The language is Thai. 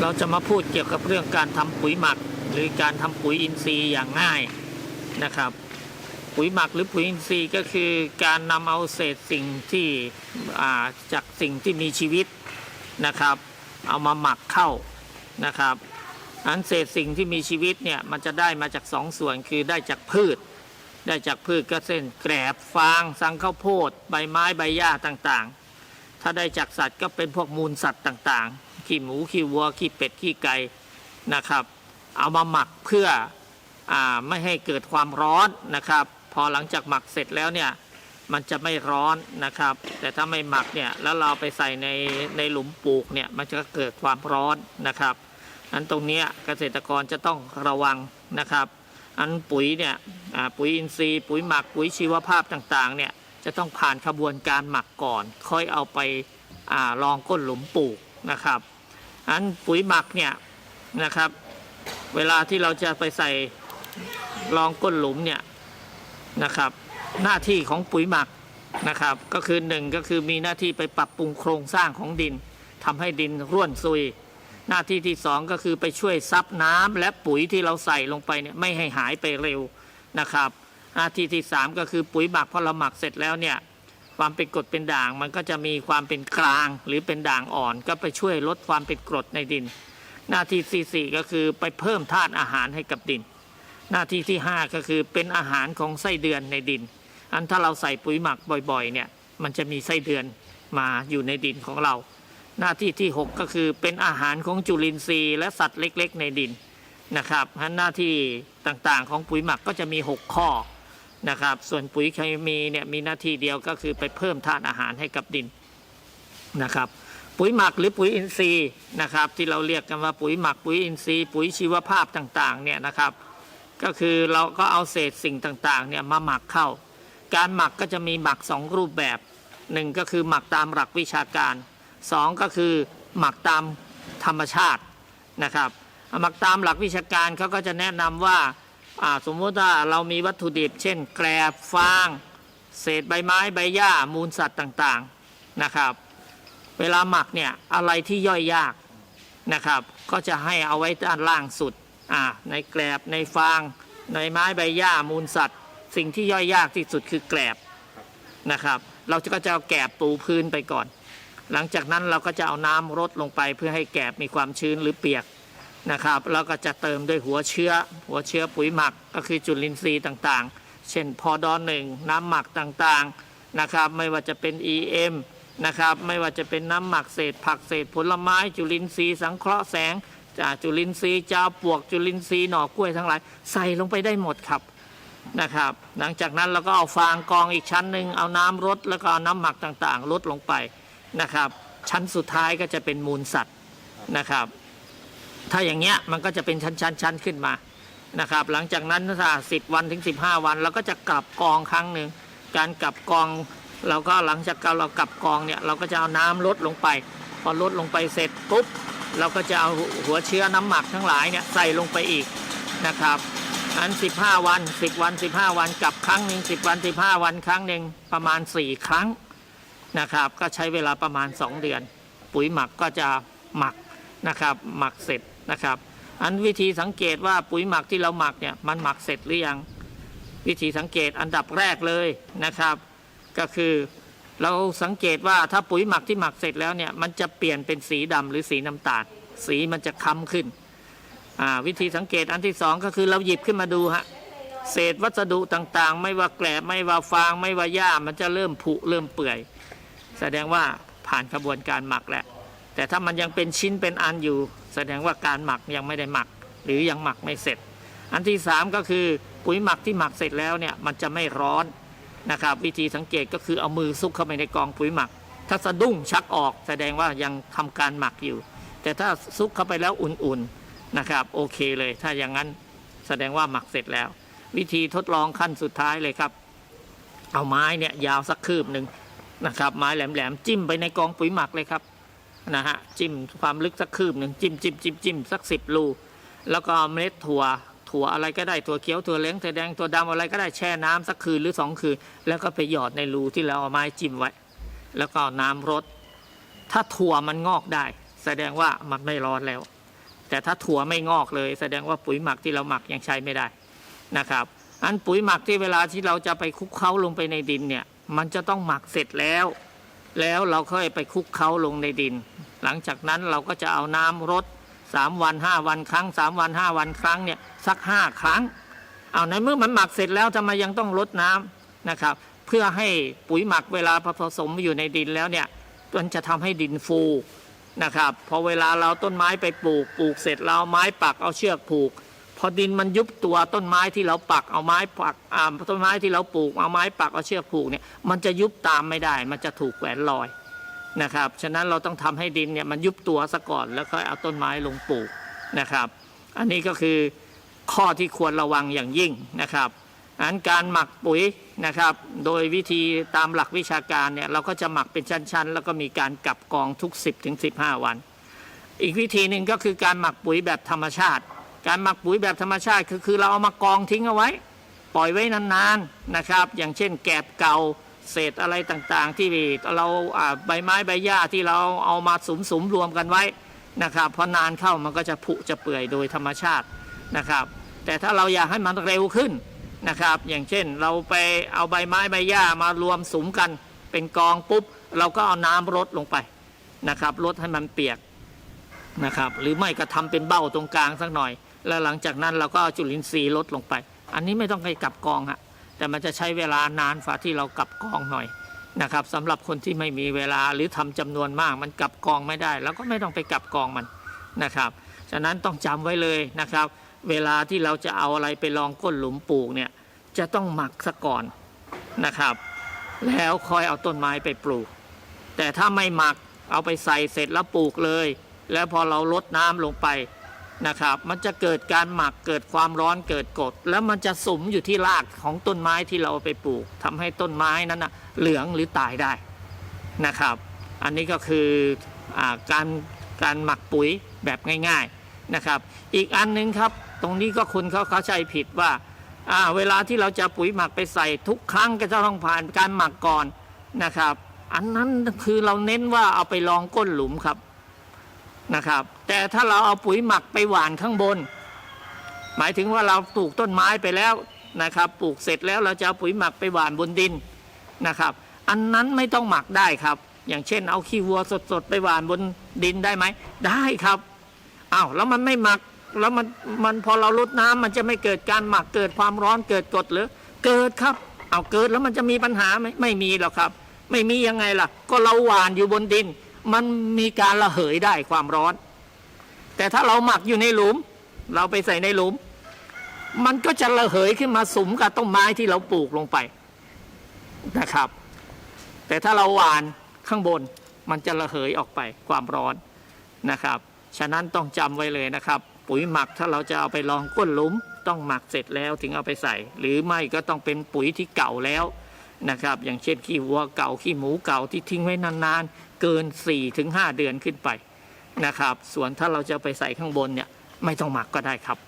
เราจะมาพูดเกี่ยวกับเรื่องการทำปุ๋ยหมัก หรือการทำปุ๋ยอินทรีย์อย่างง่ายนะครับ ปุ๋ยหมักหรือปุ๋ยอินทรีย์ก็คือการนำเอาเศษสิ่งที่จากสิ่งที่มีชีวิตนะครับ เอามาหมักเข้านะครับอันเศษสิ่งที่มีชีวิตเนี่ยมันจะได้มาจากสองส่วนคือได้จากพืช ได้จากพืชก็เช่นแกลบฟางสังข้าวโพด ใบไม้ใบหญ้าต่างๆ ถ้าได้จากสัตว์ก็เป็นพวกมูลสัตว์ต่างๆ ขี้หมูขี้วัวขี้เป็ดขี้ไก่นะครับ เอามาหมักเพื่ออไม่ให้เกิดความร้อนนะครับ พอหลังจากหมักเสร็จแล้วเนี่ยมันจะไม่ร้อนนะครับ แต่ถ้าไม่หมักเนี่ยแล้วเราไปใส่ในในหลุมปลูกเนี่ยมันจะเกิดความร้อนนะครับอันตรงนี้เกษตรกรจะต้องระวังนะครับ อันปุ๋ยเนี่ยปุ๋ยอินทรีย์ ปุ๋ยหมักปุ๋ยชีวภาพต่างๆเนี่ย จะต้องผ่านขบวนการหมักก่อน ค่อยเอาไปอาลองก้นหลุมปลูกนะครับอันปุ๋ยหมักเนี่ยนะครับ เวลาที่เราจะไปใส่รองก้นหลุมเนี่ยนะครับ หน้าที่ของปุ๋ยหมักนะครับ ก็คือหนึ่งก็คือมีหน้าที่ไปปรับปรุงโครงสร้างของดินทำให้ดินร่วนซุย หน้าที่ที่สองก็คือไปช่วยซับน้ำและปุ๋ยที่เราใส่ลงไปเนี่ยไม่ให้หายไปเร็วนะครับ หน้าที่ที่สามก็คือปุ๋ยหมักพอเราหมักเสร็จแล้วเนี่ยความเป็นกรดเป็นด่างมันก็จะมีความเป็นกลางหรือเป็นด่างอ่อน ก็ไปช่วยลดความเป็นกรดในดิน หน้าที่ที่สี่ก็คือไปเพิ่มธาตุอาหารให้กับดิน หน้าที่ที่ห้าก็คือเป็นอาหารของไส้เดือนในดิน อันถ้าเราใส่ปุ๋ยหมักบ่อยๆเนี่ยมันจะมีไส้เดือนมาอยู่ในดินของเรา หน้าที่ที่ 6 ก็คือเป็นอาหารของจุลินทรีย์และสัตว์เล็ก ๆ ในดินนะครับฉะนั้นหน้าที่ต่างๆของปุ๋ยหมักก็จะมี 6 ข้อ นะครับ ส่วนปุ๋ยเคมีเนี่ยมีหน้าที่เดียวก็คือไปเพิ่มธาตุอาหารให้กับดินนะครับ ปุ๋ยหมักหรือปุ๋ยอินทรีย์นะครับ ที่เราเรียกกันว่าปุ๋ยหมักปุ๋ยอินทรีย์ ปุ๋ยชีวภาพต่างๆเนี่ยนะครับ ก็คือเราก็เอาเศษสิ่งต่างๆเนี่ยมาหมักเข้า การหมักก็จะมีหมักสองรูปแบบหนึ่งก็คือหมักตามหลักวิชาการสองก็คือหมักตามธรรมชาตินะครับหมักตามหลักวิชาการเขาก็จะแนะนำว่าอ่า สมมติว่าเรามีวัตถุดิบ เช่น แกลบฟาง เศษใบไม้ใบหญ้ามูลสัตว์ต่างๆนะครับ เวลาหมักเนี่ยอะไรที่ย่อยยากนะครับ ก็จะให้เอาไว้ด้านล่างสุดในแกลบในฟาง ในไม้ใบหญ้ามูลสัตว์ สิ่งที่ย่อยยากที่สุดคือแกลบนะครับ เราก็จะเอาแกลบปูพื้นไปก่อน หลังจากนั้นเราก็จะเอาน้ำรดลงไปเพื่อให้แกลบมีความชื้นหรือเปียก นะครับแล้วก็จะเติมด้วยหัวเชื้อ หัวเชื้อปุ๋ยหมักก็คือจุลินทรีย์ต่างๆ เช่นพอดอหนึ่งน้ำหมักต่างๆนะครับไม่ว่าจะเป็น EM นะครับไม่ว่าจะเป็นน้ำหมักเศษ ผักเศษผลไม้ จุลินทรีย์สังเคราะห์แสงจากจุลินทรีย์จาปวกจุลินทรีย์หน่อกล้วยทั้งหลายใส่ลงไปได้หมดครับนะครับ หลังจากนั้นเราก็เอาฟางกองอีกชั้นหนึ่งเอาน้ำรดแล้วก็เอาน้ำหมักต่างๆลดลงไปนะครับ ชั้นสุดท้ายก็จะเป็นมูลสัตว์นะครับ ถ้าอย่างเงี้ยมันก็จะเป็นชั้นๆชั้นขึ้นมานะครับ หลังจากนั้นถ้าสิบวันถึง 15 วันเราก็จะกลับกองครั้งหนึ่งการกลับกองเราก็หลังจากเรากลับกองเนี่ยเราก็จะเอาน้ำลดลงไป พอลดลงไปเสร็จปุ๊บเราก็จะเอาหัวเชื้อน้ำหมักทั้งหลายเนี่ยใส่ลงไปอีกนะครับอัน 15 วัน 10 วัน 15 วันกลับครั้งหนึ่ง10 วัน 15 วันครั้งหนึ่งประมาณ 4 ครั้งนะครับ ก็ใช้เวลาประมาณ 2 เดือน ปุ๋ยหมักก็จะหมักนะครับหมักเสร็จ นะครับ อันวิธีสังเกตว่าปุ๋ยหมักที่เราหมักเนี่ยมันหมักเสร็จหรือยัง วิธีสังเกตอันดับแรกเลยนะครับ ก็คือเราสังเกตว่าถ้าปุ๋ยหมักที่หมักเสร็จแล้วเนี่ยมันจะเปลี่ยนเป็นสีดำหรือสีน้ำตาล สีมันจะค้ำขึ้น วิธีสังเกตอันที่สองก็คือเราหยิบขึ้นมาดูฮะเศษวัสดุต่างๆ ไม่ว่าแกลบไม่ว่าฟาง ไม่ว่าหญ้ามันจะเริ่มผุเริ่มเปื่อย แสดงว่าผ่านกระบวนการหมักแล้วแต่ถ้ามันยังเป็นชิ้นเป็นอันอยู่ แสดงว่าการหมักยังไม่ได้หมัก หรือยังหมักไม่เสร็จ อันที่สามก็คือปุ๋ยหมักที่หมักเสร็จแล้วเนี่ยมันจะไม่ร้อนนะครับวิธีสังเกตก็คือเอามือซุกเข้าไปในกองปุ๋ยหมัก ถ้าสะดุ้งชักออกแสดงว่ายังทำการหมักอยู่ แต่ถ้าซุกเข้าไปแล้วอุ่นๆนะครับโอเคเลย ถ้าอย่างนั้นแสดงว่าหมักเสร็จแล้ว วิธีทดลองขั้นสุดท้ายเลยครับ เอาไม้เนี่ยยาวสักคืบหนึ่งนะครับไม้แหลมๆจิ้มไปในกองปุ๋ยหมักเลยครับ นะฮะจิ้มความลึกสักคืบหนึ่งจิ้มจิ้มจิ้มจิ้มสักสิบรูแล้วก็เมล็ดถั่วถั่วอะไรก็ได้ถั่วเขียวถั่วเหลืองถั่วแดงถั่วดำอะไรก็ได้แช่น้ำสักคืนหรือสองคืน แล้วก็ไปหยอดในรูที่เราเอาไม้จิ้มไว้ แล้วก็น้ำรดถ้าถั่วมันงอกได้ แสดงว่ามันไม่ร้อนแล้ว แต่ถ้าถั่วไม่งอกเลย แสดงว่าปุ๋ยหมักที่เราหมักยังใช้ไม่ได้นะครับอันปุ๋ยหมักที่เวลาที่เราจะไปคุกเคล้าลงไปในดินเนี่ย มันจะต้องหมักเสร็จแล้ว แล้วเราค่อยไปคลุกเคล้าลงในดิน หลังจากนั้นเราก็จะเอาน้ำรดสามวันห้าวันครั้งสามวันห้าวันครั้งเนี่ยสักห้าครั้ง เอาในเมื่อมันหมักเสร็จแล้วทำไมยังต้องรดน้ำนะครับ เพื่อให้ปุ๋ยหมักเวลาผสมอยู่ในดินแล้วเนี่ยมันจะทำให้ดินฟูนะครับพอเวลาเราต้นไม้ไปปลูกปลูกเสร็จเราไม้ปักเอาเชือกผูก อดินมันยุบตัวต้นไม้ที่เราปักเอาไม้ปักต้นไม้ที่เราปลูกเอาไม้ปักเอาเชือกผูกเนี่ยมันจะยุบตามไม่ได้ มันจะถูกแขวนลอยนะครับ ฉะนั้นเราต้องทำให้ดินเนี่ยมันยุบตัวซะก่อนแล้วค่อยเอาต้นไม้ลงปลูกนะครับ อันนี้ก็คือข้อที่ควรระวังอย่างยิ่งนะครับอันการหมักปุ๋ยนะครับ โดยวิธีตามหลักวิชาการเนี่ยเราก็จะหมักเป็นชั้น ๆ แล้วก็มีการกลับกองทุก 10ถึง15 วัน อีกวิธีหนึ่งก็คือการหมักปุ๋ยแบบธรรมชาติ การหมักปุ๋ยแบบธรรมชาติคือคือเราเอามากองทิ้งเอาไว้ ปล่อยไว้นานๆนะครับ อย่างเช่นแกบเก่าเศษอะไรต่างๆ ที่เราใบไม้ใบหญ้าที่เราเอามาสุมๆรวมกันไว้นะครับพอนานเข้ามันก็จะผุจะเปื่อยโดยธรรมชาตินะครับ แต่ถ้าเราอยากให้มันเร็วขึ้นนะครับ อย่างเช่นเราไปเอาใบไม้ใบหญ้ามารวมสุมกัน เป็นกองปุ๊บ เราก็เอาน้ำรดลงไปนะครับรดให้มันเปียกนะครับ หรือไม่ก็ทำเป็นเบ้าตรงกลางสักหน่อย แล้วหลังจากนั้นเราก็เอาจุลินทรีย์ลดลงไป อันนี้ไม่ต้องไปกลับกองฮะแต่มันจะใช้เวลานานฝ่าที่เรากลับกองหน่อยนะครับสำหรับคนที่ไม่มีเวลาหรือทำจำนวนมาก มันกลับกองไม่ได้ แล้วก็ไม่ต้องไปกลับกองมันนะครับฉะนั้นต้องจำไว้เลยนะครับ เวลาที่เราจะเอาอะไรไปลองก้นหลุมปลูกเนี่ยจะต้องหมักซะก่อนนะครับ แล้วค่อยเอาต้นไม้ไปปลูก แต่ถ้าไม่หมักเอาไปใส่เสร็จแล้วปลูกเลย แล้วพอเราลดน้ำลงไป นะครับ มันจะเกิดการหมักเกิดความร้อนเกิดกด แล้วมันจะสุมอยู่ที่รากของต้นไม้ที่เราไปปลูกทำให้ต้นไม้นั้นนะเหลืองหรือตายได้นะครับ อันนี้ก็คืออการการหมักปุ๋ยแบบง่ายๆนะครับ อีกอันหนึงครับ ตรงนี้ก็คุณเขาเข้าใจผิดว่าเวลาที่เราจะปุ๋ยหมักไปใส่ทุกครั้งก็จะต้องผ่านการหมักก่อนนะครับ อันนั้นคือเราเน้นว่าเอาไปลองก้นหลุมครับ นะครับ แต่ถ้าเราเอาปุ๋ยหมักไปหว่านข้างบน หมายถึงว่าเราปลูกต้นไม้ไปแล้วนะครับ ปลูกเสร็จแล้วเราจะเอาปุ๋ยหมักไปหว่านบนดินนะครับ อันนั้นไม่ต้องหมักได้ครับ อย่างเช่น เอาขี้วัวสดๆไปหว่านบนดินได้ไหมได้ครับอ้าวแล้วมันไม่หมักแล้วมันมันพอเราลดน้ำมันจะไม่เกิดการหมักเกิดความร้อนเกิดกดหรือเกิดครับ เอาเกิดแล้วมันจะมีปัญหาไหมไม่มีหรอกครับ ไม่มียังไงล่ะ ก็เราหว่านอยู่บนดิน มันมีการระเหยได้ความร้อน แต่ถ้าเราหมักอยู่ในหลุม เราไปใส่ในหลุม มันก็จะระเหยขึ้นมาสมกับต้นไม้ที่เราปลูกลงไปนะครับ แต่ถ้าเราหวานข้างบนมันจะระเหยออกไปความร้อนนะครับ ฉะนั้นต้องจำไว้เลยนะครับ ปุ๋ยหมักถ้าเราจะเอาไปลองก้นหลุม ต้องหมักเสร็จแล้วถึงเอาไปใส่ หรือไม่ก็ต้องเป็นปุ๋ยที่เก่าแล้วนะครับ อย่างเช่นขี้วัวเก่าขี้หมูเก่าที่ทิ้งไว้นานๆ เกิน 4-5 เดือนขึ้นไปนะครับ ส่วนถ้าเราจะไปใส่ข้างบนเนี่ยไม่ต้องหมักก็ได้ครับ